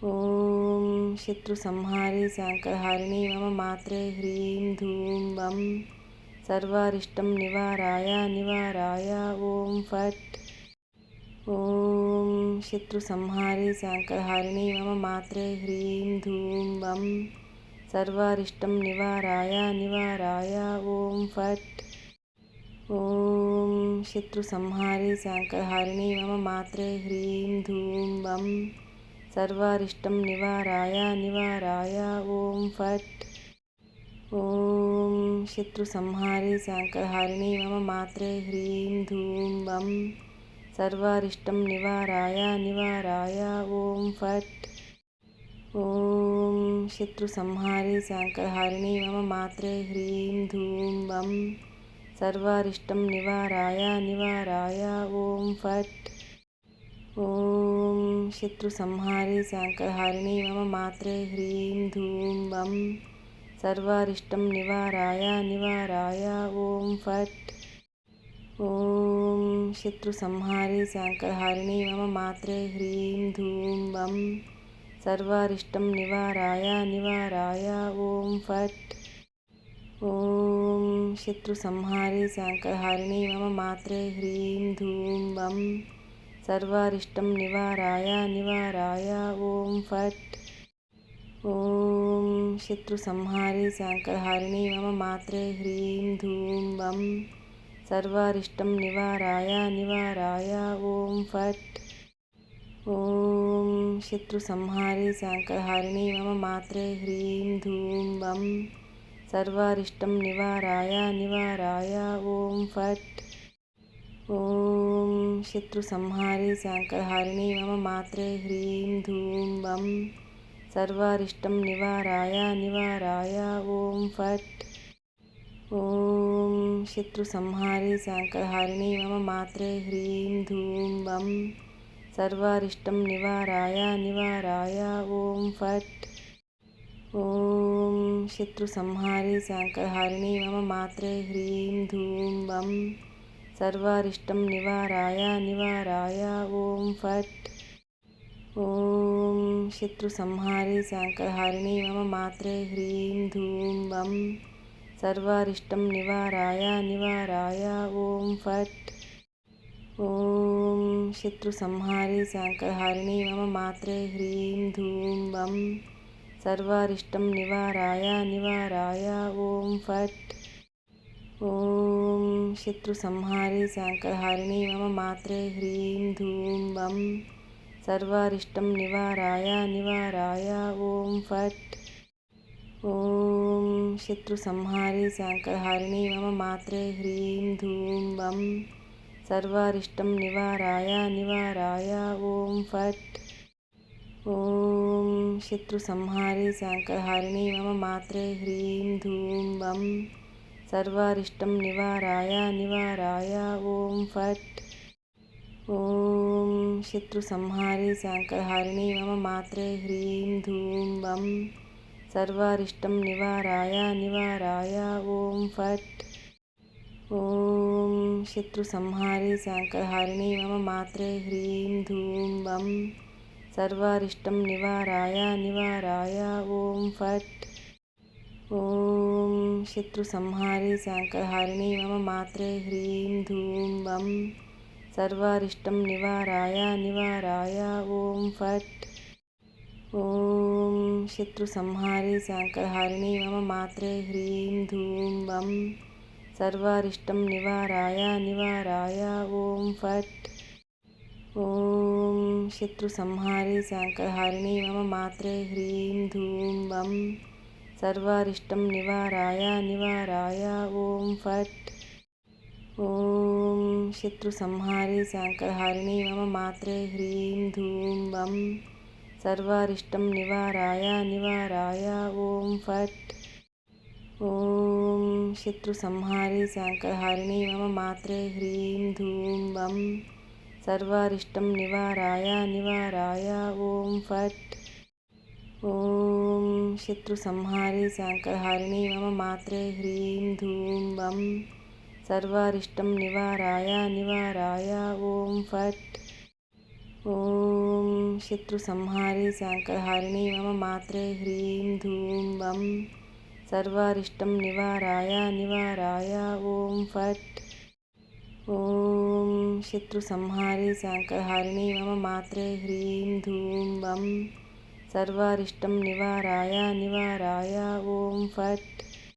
ఓం శత్రు సంహారి శాంకరహారిణి మమ మాత్రే హ్రీం ధూం వం సర్వారిష్టం నివారాయ నివారాయ ఓం ఫట్ ఓం శత్రు సంహారి శాంకరహారిణి మమ మాత్రే హ్రీం ధూం వం సర్వారిష్టం నివారాయ నివారాయ ఓం ఫట్ ఓం శత్రు సంహారి శాంకరహారిణి మమ మాత్రే హ్రీం ధూం వం సర్వారిష్టం నివారాయ నివారాయ. ఓం ఫట్. ఓం శత్రు సంహారి శాంకరహారిణి మమ మాత్రే హ్రీం ధూం వం. సర్వారిష్టం నివారాయ నివారాయ. ఓం ఫట్. ఓం శత్రు సంహారి శాంకరహారిణి మమ మాత్రే హ్రీం ధూం వం. సర్వారిష్టం నివారాయ నివారాయ. ఓం ఫట్. ఓం శత్రు సంహారి శాంకరహారిణి మమ మాత్రే హ్రీం ధూం వం సర్వారిష్టం నివారాయ నివారాయ ఓం ఫట్ ఓం శత్రు సంహారి శాంకరహారిణి మమ మాత్రే హ్రీం ధూం వం సర్వారిష్టం నివారాయ నివారాయ ఓం ఫట్ ఓం శత్రు సంహారి శాంకరహారిణి మమ మాత్రే హ్రీం ధూం వం సర్వారిష్టం నివారాయ నివారాయ. ఓం ఫట్. ఓం శత్రు సంహారి శాంకరహారిణి మమ మాత్రే హ్రీం ధూం వం. సర్వారిష్టం నివారాయ నివారాయ. ఓం ఫట్. ఓం శత్రు సంహారి శాంకరహారిణి మమ మాత్రే హ్రీం ధూం వం. సర్వారిష్టం నివారాయ నివారాయ. ఓం ఫట్. ఓం శత్రు సంహారి శాంకరహారిణి మమ మాత్రే హ్రీం ధూం వం సర్వారిష్టం నివారాయ నివారాయ ఓం ఫట్ ఓం శత్రు సంహారి శాంకరహారిణి మమ మాత్రే హ్రీం ధూం వం సర్వారిష్టం నివారాయ నివారాయ ఓం ఫట్ ఓం శత్రు సంహారి శాంకరహారిణి మమ మాత్రే హ్రీం ధూం వం సర్వారిష్టం నివారాయ నివారాయ. ఓం ఫట్. ఓం శత్రు సంహారి శాంకరహారిణి మమ మాత్రే హ్రీం ధూం వం. సర్వారిష్టం నివారాయ నివారాయ. ఓం ఫట్. ఓం శత్రు సంహారి శాంకరహారిణి మమ మాత్రే హ్రీం ధూం వం. సర్వారిష్టం నివారాయ నివారాయ. ఓం ఫట్. ఓం శత్రు సంహారి శాంకరహారిణి మమ మాత్రే హ్రీం ధూం వం సర్వారిష్టం నివారాయ నివారాయ ఓం ఫట్ ఓం శత్రు సంహారి శాంకరహారిణి మమ మాత్రే హ్రీం ధూం వం సర్వారిష్టం నివారాయ నివారాయ ఓం ఫట్ ఓం శత్రు సంహారి శాంకరహారిణి మమ మాత్రే హ్రీం ధూం వం సర్వారిష్టం నివారాయ నివారాయ. ఓం ఫట్. ఓం శత్రు సంహారి శాంకరహారిణి మమ మాత్రే హ్రీం ధూం వం సర్వారిష్టం నివారాయ నివారాయ. ఓం ఫట్. ఓం శత్రు సంహారి శాంకరహారిణి మమ మాత్రే హ్రీం ధూం వం సర్వారిష్టం నివారాయ నివారాయ. ఓం ఫట్. ఓం శత్రు సంహారి శాంకరహారిణి మమ మాత్రే హ్రీం ధూం వం సర్వారిష్టం నివారాయ నివారాయ ఓం ఫట్ ఓం శత్రు సంహారి శాంకరహారిణి మమ మాత్రే హ్రీం ధూం వం సర్వారిష్టం నివారాయ నివారాయ ఓం ఫట్ ఓం శత్రు సంహారి శాంకరహారిణి మమ మాత్రే హ్రీం ధూం వం సర్వారిష్టం నివారాయ నివారాయ. ఓం ఫట్ ఓం శత్రు సంహారి శాంకరహారిణి మమ మాత్రే హ్రీం ధూం వం సర్వారిష్టం నివారాయ నివారాయ. ఓం ఫట్ ఓం శత్రు సంహారి శాంకరహారిణి మమ మాత్రే హ్రీం ధూం వం సర్వారిష్టం నివారాయ నివారాయ. ఓం ఫట్ ఓం శత్రు సంహారే శాంకరహారిణి మమ మాత్రే హ్రీం ధూం వం సర్వారిష్టం నివారాయ నివారాయ ఓం ఫట్ ఓం శత్రు సంహారే శాంకరహారిణి మమ మాత్రే హ్రీం ధూం వం సర్వారిష్టం నివారాయ నివారాయ ఓం ఫట్ ఓం శత్రు సంహారే శాంకరహారిణి మమ మాత్రే హ్రీం ధూం వం సర్వారిష్టం నివారాయ నివారాయ ఓం ఫట్